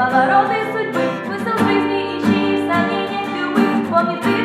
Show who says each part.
Speaker 1: Повороти судьби, висок жизни ищи в сомнениях любых, помни ты